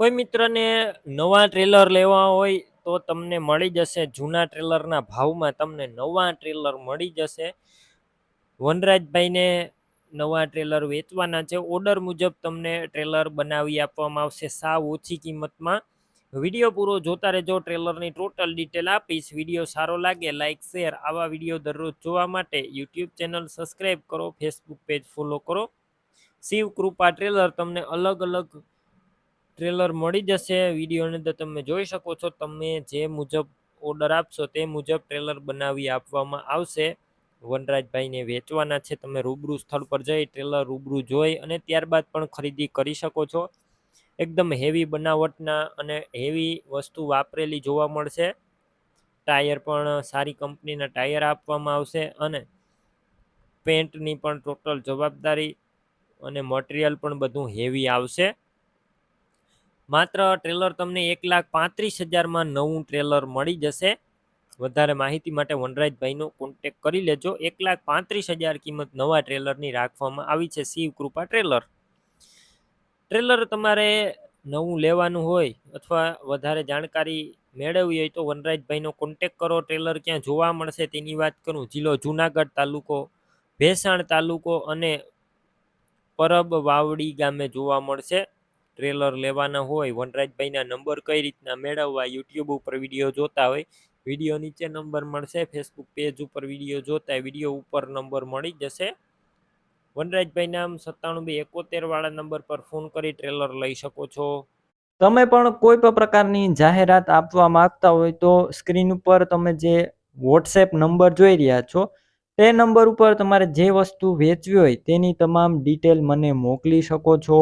કોઈ મિત્રને નવા ટ્રેલર લેવા હોય તો તમને મળી જશે. જૂના ટ્રેલરના ભાવમાં તમને નવા ટ્રેલર મળી જશે. વનરાજભાઈને નવા ટ્રેલર વેચવાના છે. ઓર્ડર મુજબ તમને ટ્રેલર બનાવી આપવામાં આવશે. સાવ ઓછી કિંમતમાં. વીડિયો પૂરો જોતા રહેજો. ટ્રેલરની ટોટલ ડિટેલ આપીશ. વીડિયો સારો લાગે લાઇક શેર આવા વીડિયો દરરોજ જોવા માટે યુટ્યુબ ચેનલ સબસ્ક્રાઈબ કરો ફેસબુક પેજ ફોલો કરો. શિવ કૃપા ટ્રેલર તમને અલગ અલગ ટ્રેલર મળી જશે. વિડીયોની અંદર તમે જોઈ શકો છો, તમે જે મુજબ ઓર્ડર આપશો તે મુજબ ટ્રેલર બનાવી આપવામાં આવશે. વનરાજભાઈને વેચવાના છે, તમે રૂબરૂ સ્થળ પર જઈ ટ્રેલર રૂબરૂ જોઈ અને ત્યારબાદ પણ ખરીદી કરી શકો છો. એકદમ હેવી બનાવટના અને હેવી વસ્તુ વાપરેલી જોવા મળશે. ટાયર પણ સારી કંપનીના ટાયર આપવામાં આવશે અને પેન્ટની પણ ટોટલ જવાબદારી અને મટીરિયલ પણ બધું હેવી આવશે. માત્ર ટ્રેલર તમને એક લાખ પાંત્રીસ હજારમાં નવું ટ્રેલર મળી જશે. વધારે માહિતી માટે વનરાજભાઈનો કોન્ટેક કરી લેજો. એક લાખ પાંત્રીસ હજાર કિંમત નવા ટ્રેલરની રાખવામાં આવી છે શિવ કૃપા ટ્રેલર ટ્રેલર તમારે નવું લેવાનું હોય અથવા વધારે જાણકારી મેળવવી હોય તો વનરાજભાઈનો કોન્ટેક કરો. ટ્રેલર ક્યાં જોવા મળશે તેની વાત કરું. જિલ્લો જુનાગઢ તાલુકો, ભેસાણ તાલુકો અને પરબ વાવડી ગામે જોવા મળશે. ટ્રેલર લેવાના હોય, વનરાજભાઈના નંબર કઈ રીતના મેળવવા યુટ્યુબ ઉપર વીડિયો જોતા હોય વીડિયો નીચે નંબર મળશે ફેસબુક પેજ ઉપર વીડિયો જોતા વીડિયો ઉપર નંબર મળી જશે. વનરાજભાઈ નામ સત્તાણું બે એકોતેર વાળા નંબર પર ફોન કરી ટ્રેલર લઈ શકો છો. તમે પણ કોઈ પણ પ્રકારની જાહેરાત આપવા માંગતા હોય તો સ્ક્રીન ઉપર તમે જે વોટ્સએપ નંબર જોઈ રહ્યા છો, તે નંબર ઉપર તમારે જે વસ્તુ વેચવી હોય તેની તમામ ડિટેલ મને મોકલી શકો છો.